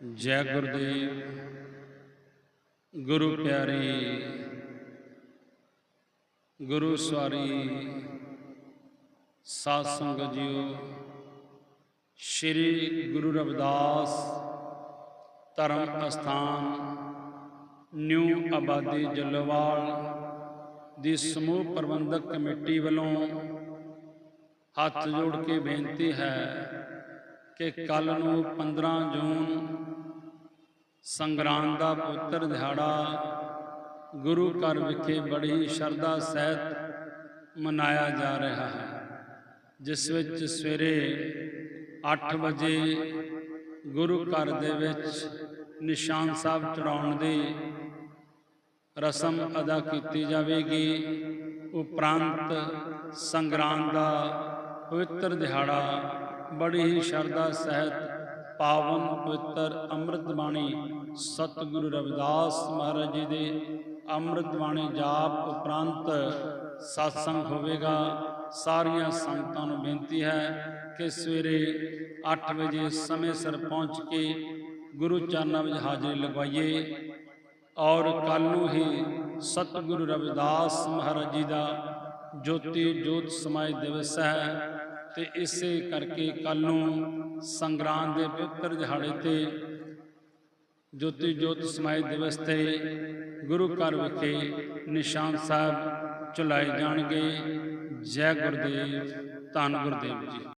ਜੈ ਗੁਰਦੇਵ। ਗੁਰੂ ਪਿਆਰੀ। ਗੁਰੂ ਸਵਾਰੀ। ਸਾਧ ਸੰਗਤ ਜੀਓ, ਸ੍ਰੀ ਗੁਰੂ ਰਵਿਦਾਸ ਧਰਮ ਅਸਥਾਨ, ਨਿਊ ਆਬਾਦੀ ਜੱਲੋਵਾਲ ਦੀ ਸਮੂਹ ਪ੍ਰਬੰਧਕ ਕਮੇਟੀ ਵੱਲੋਂ ਹੱਥ ਜੋੜ ਕੇ ਬੇਨਤੀ ਹੈ ਕਿ ਕੱਲ ਨੂੰ 15 ਜੂਨ ਸੰਗਰਾਂਦ ਦਾ ਪੁੱਤਰ ਦਿਹਾੜਾ ਗੁਰੂ ਘਰ ਵਿਖੇ ਬੜੀ ਸ਼ਰਧਾ ਸਹਿਤ ਮਨਾਇਆ ਜਾ ਰਿਹਾ ਹੈ, ਜਿਸ ਵਿੱਚ ਸਵੇਰੇ 8 ਵਜੇ ਗੁਰੂ ਘਰ ਦੇ ਵਿੱਚ ਨਿਸ਼ਾਨ ਸਾਹਿਬ ਚੜਾਉਣ ਦੀ ਰਸਮ ਅਦਾ ਕੀਤੀ ਜਾਵੇਗੀ। ਉਪਰੰਤ ਸੰਗਰਾਂਦ ਦਾ ਪਵਿੱਤਰ ਦਿਹਾੜਾ ਬੜੀ ਹੀ ਸ਼ਰਧਾ ਸਹਿਤ ਪਾਵਨ ਪਵਿੱਤਰ ਅੰਮ੍ਰਿਤ ਬਾਣੀ ਸਤਿਗੁਰੂ ਰਵਿਦਾਸ ਮਹਾਰਾਜ ਜੀ ਦੇ ਅੰਮ੍ਰਿਤ ਬਾਣੀ ਜਾਪ ਉਪਰੰਤ satsang ਹੋਵੇਗਾ। ਸਾਰੀਆਂ ਸੰਗਤਾਂ ਨੂੰ ਬੇਨਤੀ ਹੈ ਕਿ ਸਵੇਰੇ 8 ਵਜੇ ਸਮੇਂ ਸਿਰ ਪਹੁੰਚ ਕੇ ਗੁਰੂ ਚਰਨਾਂ ਵਿੱਚ ਹਾਜ਼ਰੀ ਲਗਵਾਈਏ ਔਰ ਕੱਲ ਨੂੰ ਹੀ ਸਤਿਗੁਰੂ ਰਵਿਦਾਸ ਮਹਾਰਾਜ ਜੀ ਦਾ ਜੋਤੀ ਜੋਤ ਸਮਾਏ ਦਿਵਸ ਹੈ। ਤੇ ਇਸੇ ਕਰਕੇ ਕੱਲ ਨੂੰ ਸੰਗਰਾਂਦ ਦੇ ਪਵਿੱਤਰ ਦਿਹਾੜੇ ਤੇ ਜੋਤੀ ਜੋਤ ਸਮਾਏ ਦਿਵਸ ਤੇ ਗੁਰੂ ਘਰ ਵਿਖੇ ਨਿਸ਼ਾਨ ਸਾਹਿਬ ਚਲਾਏ ਜਾਣਗੇ। ਜੈ ਗੁਰਦੇਵ, ਧੰਨ ਗੁਰਦੇਵ ਜੀ।